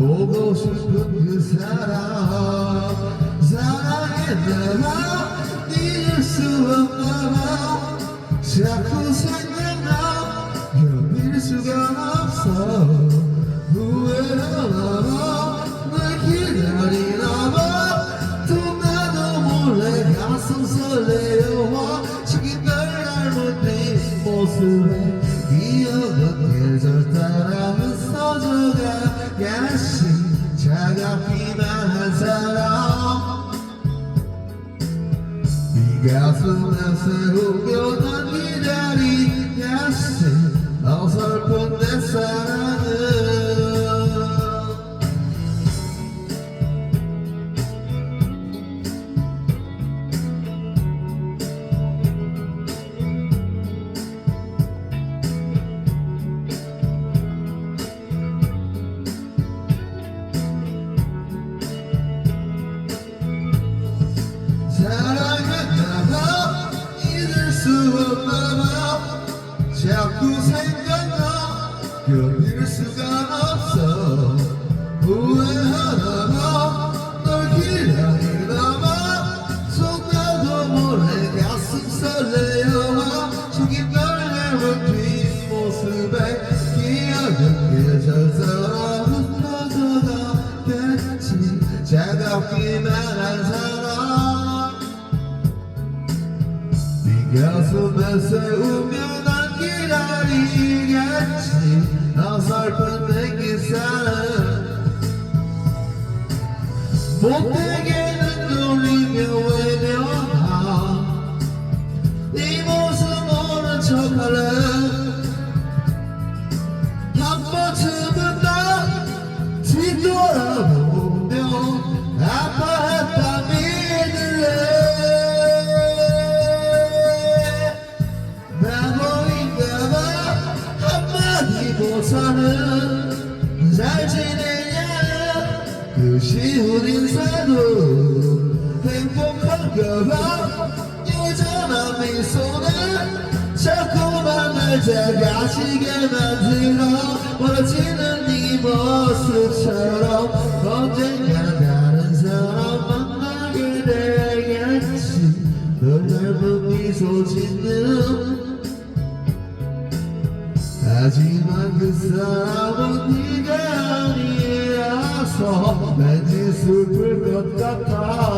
O güzel Zarar eder Dilim sıvı Şarkı sen 계절 따라 흩어져가야지 차갑기만 한 사람. 네 가슴에 난 기다리 자꾸 생각나 견딜 수가 없어. 후회하나봐 널 기다리나봐 속나도 몰래 가슴 설레어와 저기 널 닮은 뒷모습에 기억은 계절처럼 흩어져가겠지. 차갑기만 한 사람. 네 가슴에 세우며 못되게는 돌리며 외면하. 네 모습 모른 척할래? 한 번쯤은 난 뒤돌아보며 아파 행복한가봐 여전한 미소는 자꾸만 날 작아지게 만들어. 멀어지는 네 모습처럼 언젠가 다른 사람 만나게 되겠지. 널 닮은 미소 짓는. 하지만 그 사람은 네가 아니라서 왠지 슬플 것 같아